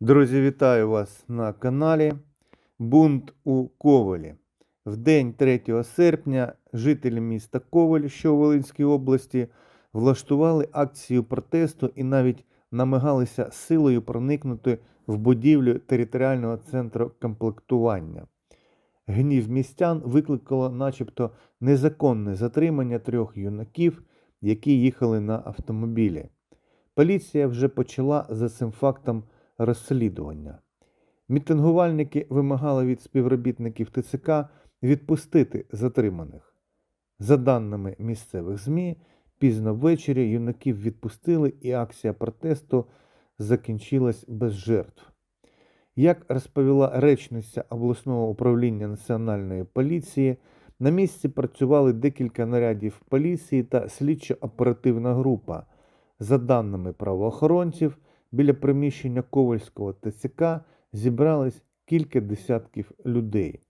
Друзі, вітаю вас на каналі Бунт у Ковелі. В день 3 серпня жителі міста Ковель, що у Волинській області, влаштували акцію протесту і навіть намагалися силою проникнути в будівлю територіального центру комплектування. Гнів містян викликало начебто незаконне затримання трьох юнаків, які їхали на автомобілі. Поліція вже почала за цим фактом розслідування. Мітингувальники вимагали від співробітників ТЦК відпустити затриманих. За даними місцевих ЗМІ, пізно ввечері юнаків відпустили і акція протесту закінчилась без жертв. Як розповіла речниця обласного управління національної поліції, на місці працювали декілька нарядів поліції та слідчо-оперативна група. За даними правоохоронців, біля приміщення Ковальського ТЦК зібрались кілька десятків людей.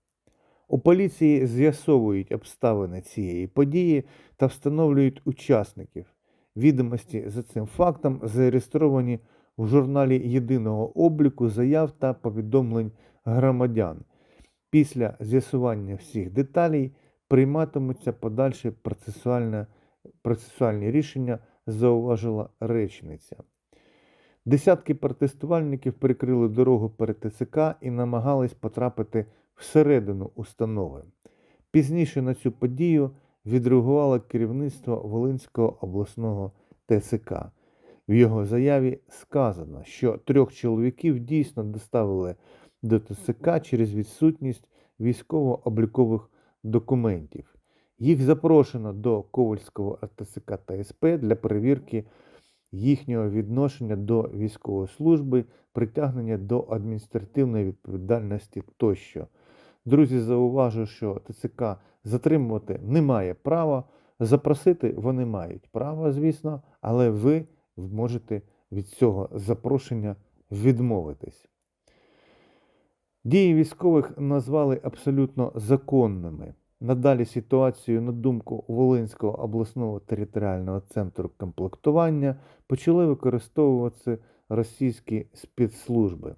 У поліції з'ясовують обставини цієї події та встановлюють учасників. Відомості за цим фактом зареєстровані в журналі єдиного обліку заяв та повідомлень громадян. Після з'ясування всіх деталей прийматимуться подальші процесуальні рішення, зауважила речниця. Десятки протестувальників перекрили дорогу перед ТЦК і намагались потрапити всередину установи. Пізніше на цю подію відреагувало керівництво Волинського обласного ТЦК. В його заяві сказано, що трьох чоловіків дійсно доставили до ТЦК через відсутність військово-облікових документів. Їх запрошено до Ковальського ТЦК та СП для перевірки їхнього відношення до військової служби, притягнення до адміністративної відповідальності тощо. Друзі, зауважу, що ТЦК затримувати не має права, запросити вони мають право, звісно, але ви можете від цього запрошення відмовитись. Дії військових назвали абсолютно законними. Надалі ситуацію, на думку Волинського обласного територіального центру комплектування, почали використовувати російські спецслужби.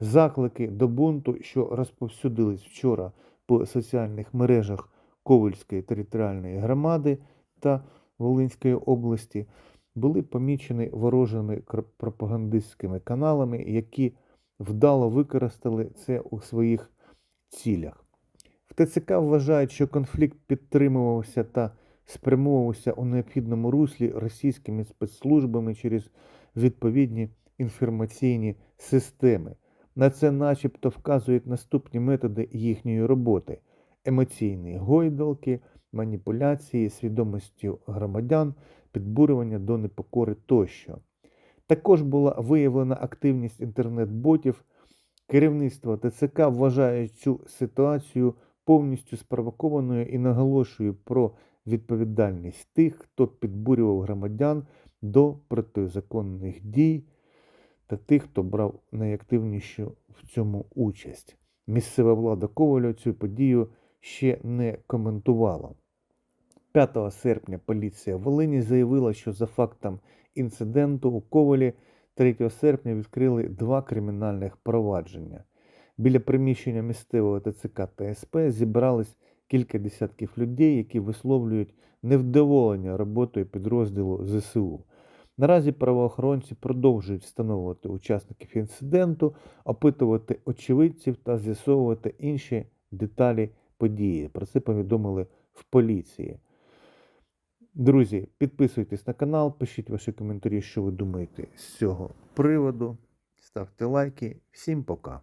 Заклики до бунту, що розповсюдились вчора по соціальних мережах Ковальської територіальної громади та Волинської області, були помічені ворожими пропагандистськими каналами, які вдало використали це у своїх цілях. В ТЦК вважають, що конфлікт підтримувався та спрямовувався у необхідному руслі російськими спецслужбами через відповідні інформаційні системи. На це начебто вказують наступні методи їхньої роботи: емоційні гойдалки, маніпуляції, свідомістю громадян, підбурювання до непокори тощо. Також була виявлена активність інтернет-ботів. Керівництво ТЦК вважає цю ситуацію повністю спровокованою і наголошує про відповідальність тих, хто підбурював громадян до протизаконних дій та тих, хто брав найактивнішу в цьому участь. Місцева влада Коваля цю подію ще не коментувала. 5 серпня поліція Волині заявила, що за фактом інциденту у Ковалі 3 серпня відкрили два кримінальних провадження. Біля приміщення місцевого ТЦК та СП зібрались кілька десятків людей, які висловлюють невдоволення роботою підрозділу ЗСУ. Наразі правоохоронці продовжують встановлювати учасників інциденту, опитувати очевидців та з'ясовувати інші деталі події. Про це повідомили в поліції. Друзі, підписуйтесь на канал, пишіть ваші коментарі, що ви думаєте з цього приводу. Ставте лайки. Всім пока.